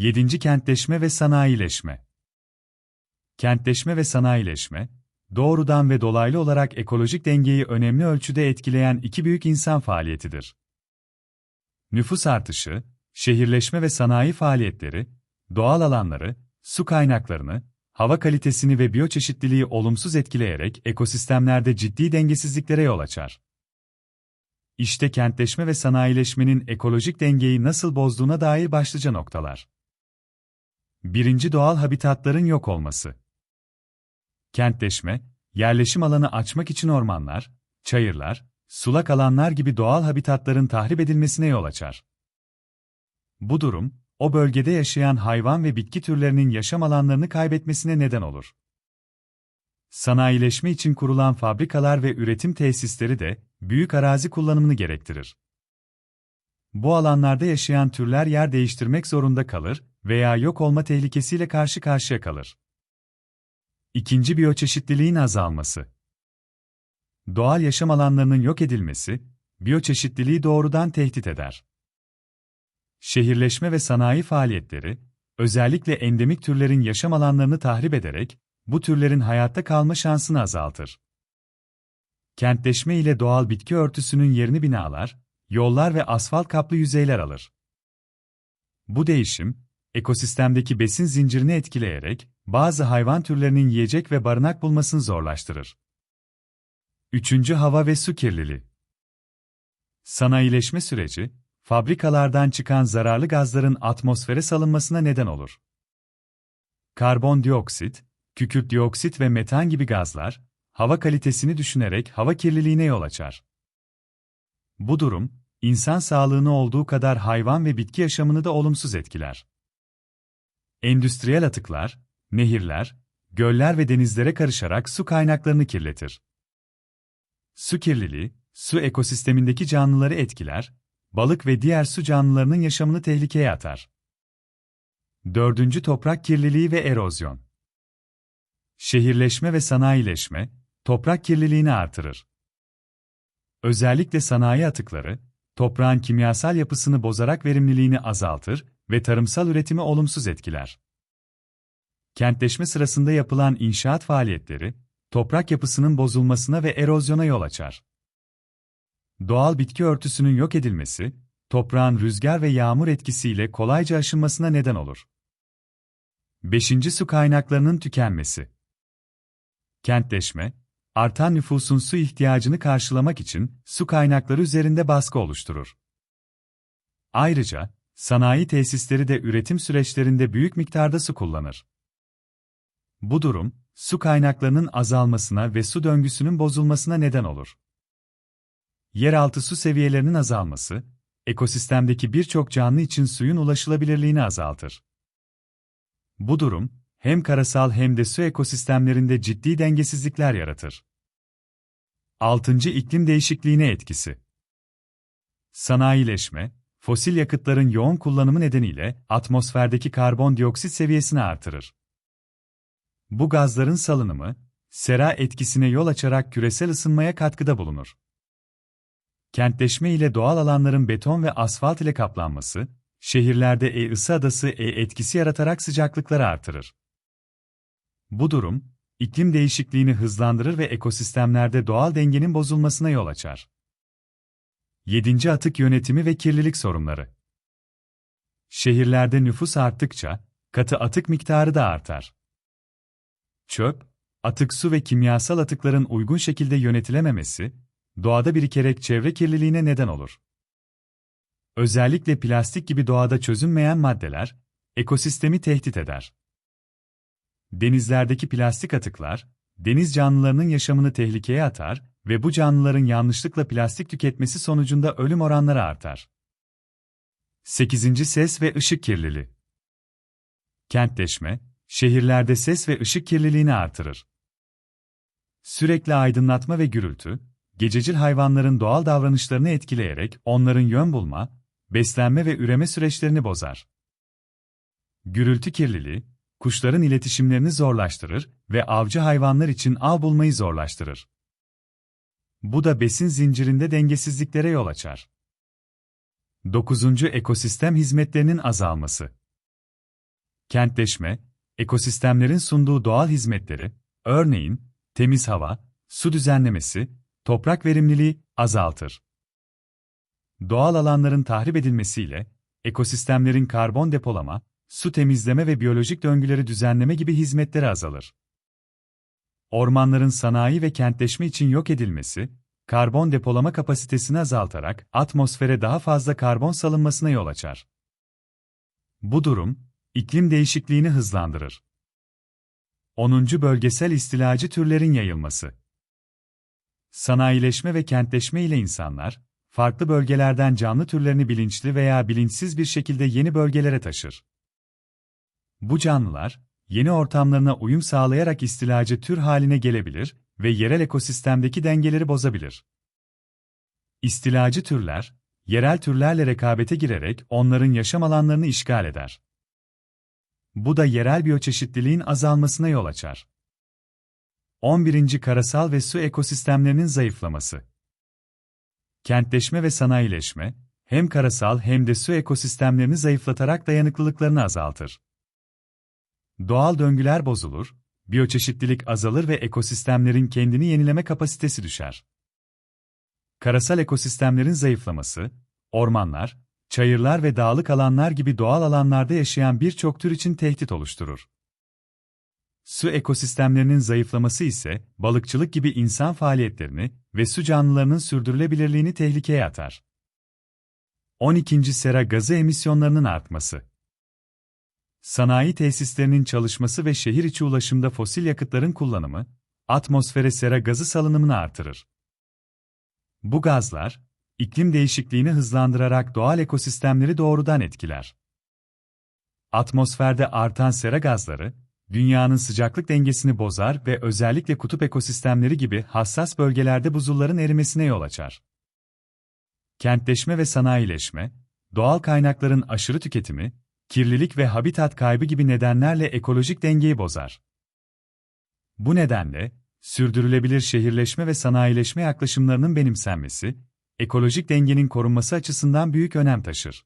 7. Kentleşme ve sanayileşme. Kentleşme ve sanayileşme, doğrudan ve dolaylı olarak ekolojik dengeyi önemli ölçüde etkileyen iki büyük insan faaliyetidir. Nüfus artışı, şehirleşme ve sanayi faaliyetleri, doğal alanları, su kaynaklarını, hava kalitesini ve biyoçeşitliliği olumsuz etkileyerek ekosistemlerde ciddi dengesizliklere yol açar. İşte kentleşme ve sanayileşmenin ekolojik dengeyi nasıl bozduğuna dair başlıca noktalar. Birinci doğal habitatların yok olması. Kentleşme, yerleşim alanı açmak için ormanlar, çayırlar, sulak alanlar gibi doğal habitatların tahrip edilmesine yol açar. Bu durum, o bölgede yaşayan hayvan ve bitki türlerinin yaşam alanlarını kaybetmesine neden olur. Sanayileşme için kurulan fabrikalar ve üretim tesisleri de büyük arazi kullanımını gerektirir. Bu alanlarda yaşayan türler yer değiştirmek zorunda kalır veya yok olma tehlikesiyle karşı karşıya kalır. İkinci biyoçeşitliliğin azalması. Doğal yaşam alanlarının yok edilmesi, biyoçeşitliliği doğrudan tehdit eder. Şehirleşme ve sanayi faaliyetleri, özellikle endemik türlerin yaşam alanlarını tahrip ederek, bu türlerin hayatta kalma şansını azaltır. Kentleşme ile doğal bitki örtüsünün yerini binalar, yollar ve asfalt kaplı yüzeyler alır. Bu değişim, ekosistemdeki besin zincirini etkileyerek, bazı hayvan türlerinin yiyecek ve barınak bulmasını zorlaştırır. Üçüncü hava ve su kirliliği. Sanayileşme süreci, fabrikalardan çıkan zararlı gazların atmosfere salınmasına neden olur. Karbondioksit, kükürt dioksit ve metan gibi gazlar, hava kalitesini düşünerek hava kirliliğine yol açar. Bu durum, insan sağlığını olduğu kadar hayvan ve bitki yaşamını da olumsuz etkiler. Endüstriyel atıklar, nehirler, göller ve denizlere karışarak su kaynaklarını kirletir. Su kirliliği, su ekosistemindeki canlıları etkiler, balık ve diğer su canlılarının yaşamını tehlikeye atar. Dördüncü toprak kirliliği ve erozyon. Şehirleşme ve sanayileşme, toprak kirliliğini artırır. Özellikle sanayi atıkları, toprağın kimyasal yapısını bozarak verimliliğini azaltır ve tarımsal üretimi olumsuz etkiler. Kentleşme sırasında yapılan inşaat faaliyetleri, toprak yapısının bozulmasına ve erozyona yol açar. Doğal bitki örtüsünün yok edilmesi, toprağın rüzgar ve yağmur etkisiyle kolayca aşınmasına neden olur. 5. Su kaynaklarının tükenmesi. Kentleşme, artan nüfusun su ihtiyacını karşılamak için su kaynakları üzerinde baskı oluşturur. Ayrıca, sanayi tesisleri de üretim süreçlerinde büyük miktarda su kullanır. Bu durum, su kaynaklarının azalmasına ve su döngüsünün bozulmasına neden olur. Yeraltı su seviyelerinin azalması, ekosistemdeki birçok canlı için suyun ulaşılabilirliğini azaltır. Bu durum, hem karasal hem de su ekosistemlerinde ciddi dengesizlikler yaratır. 6. İklim değişikliğine etkisi. Sanayileşme, fosil yakıtların yoğun kullanımı nedeniyle atmosferdeki karbondioksit seviyesini artırır. Bu gazların salınımı, sera etkisine yol açarak küresel ısınmaya katkıda bulunur. Kentleşme ile doğal alanların beton ve asfalt ile kaplanması, şehirlerde e-ısı adası e-etkisi yaratarak sıcaklıkları artırır. Bu durum, iklim değişikliğini hızlandırır ve ekosistemlerde doğal dengenin bozulmasına yol açar. 7. Atık yönetimi ve kirlilik sorunları. Şehirlerde nüfus arttıkça, katı atık miktarı da artar. Çöp, atık su ve kimyasal atıkların uygun şekilde yönetilememesi, doğada birikerek çevre kirliliğine neden olur. Özellikle plastik gibi doğada çözünmeyen maddeler, ekosistemi tehdit eder. Denizlerdeki plastik atıklar, deniz canlılarının yaşamını tehlikeye atar ve bu canlıların yanlışlıkla plastik tüketmesi sonucunda ölüm oranları artar. 8. Ses ve ışık kirliliği. Kentleşme, şehirlerde ses ve ışık kirliliğini artırır. Sürekli aydınlatma ve gürültü, gececil hayvanların doğal davranışlarını etkileyerek onların yön bulma, beslenme ve üreme süreçlerini bozar. Gürültü kirliliği, kuşların iletişimlerini zorlaştırır ve avcı hayvanlar için av bulmayı zorlaştırır. Bu da besin zincirinde dengesizliklere yol açar. 9. Ekosistem hizmetlerinin azalması. Kentleşme, ekosistemlerin sunduğu doğal hizmetleri, örneğin temiz hava, su düzenlemesi, toprak verimliliği azaltır. Doğal alanların tahrip edilmesiyle ekosistemlerin karbon depolama, su temizleme ve biyolojik döngüleri düzenleme gibi hizmetleri azalır. Ormanların sanayi ve kentleşme için yok edilmesi, karbon depolama kapasitesini azaltarak atmosfere daha fazla karbon salınmasına yol açar. Bu durum, iklim değişikliğini hızlandırır. 10. Bölgesel istilacı türlerin yayılması. Sanayileşme ve kentleşme ile insanlar, farklı bölgelerden canlı türlerini bilinçli veya bilinçsiz bir şekilde yeni bölgelere taşır. Bu canlılar, yeni ortamlarına uyum sağlayarak istilacı tür haline gelebilir ve yerel ekosistemdeki dengeleri bozabilir. İstilacı türler, yerel türlerle rekabete girerek onların yaşam alanlarını işgal eder. Bu da yerel biyoçeşitliliğin azalmasına yol açar. 11. Karasal ve su ekosistemlerinin zayıflaması. Kentleşme ve sanayileşme, hem karasal hem de su ekosistemlerini zayıflatarak dayanıklılıklarını azaltır. Doğal döngüler bozulur, biyoçeşitlilik azalır ve ekosistemlerin kendini yenileme kapasitesi düşer. Karasal ekosistemlerin zayıflaması, ormanlar, çayırlar ve dağlık alanlar gibi doğal alanlarda yaşayan birçok tür için tehdit oluşturur. Su ekosistemlerinin zayıflaması ise balıkçılık gibi insan faaliyetlerini ve su canlılarının sürdürülebilirliğini tehlikeye atar. 12. Sera gazı emisyonlarının artması. Sanayi tesislerinin çalışması ve şehir içi ulaşımda fosil yakıtların kullanımı, atmosfere sera gazı salınımını artırır. Bu gazlar, iklim değişikliğini hızlandırarak doğal ekosistemleri doğrudan etkiler. Atmosferde artan sera gazları, dünyanın sıcaklık dengesini bozar ve özellikle kutup ekosistemleri gibi hassas bölgelerde buzulların erimesine yol açar. Kentleşme ve sanayileşme, doğal kaynakların aşırı tüketimi, kirlilik ve habitat kaybı gibi nedenlerle ekolojik dengeyi bozar. Bu nedenle, sürdürülebilir şehirleşme ve sanayileşme yaklaşımlarının benimsenmesi, ekolojik dengenin korunması açısından büyük önem taşır.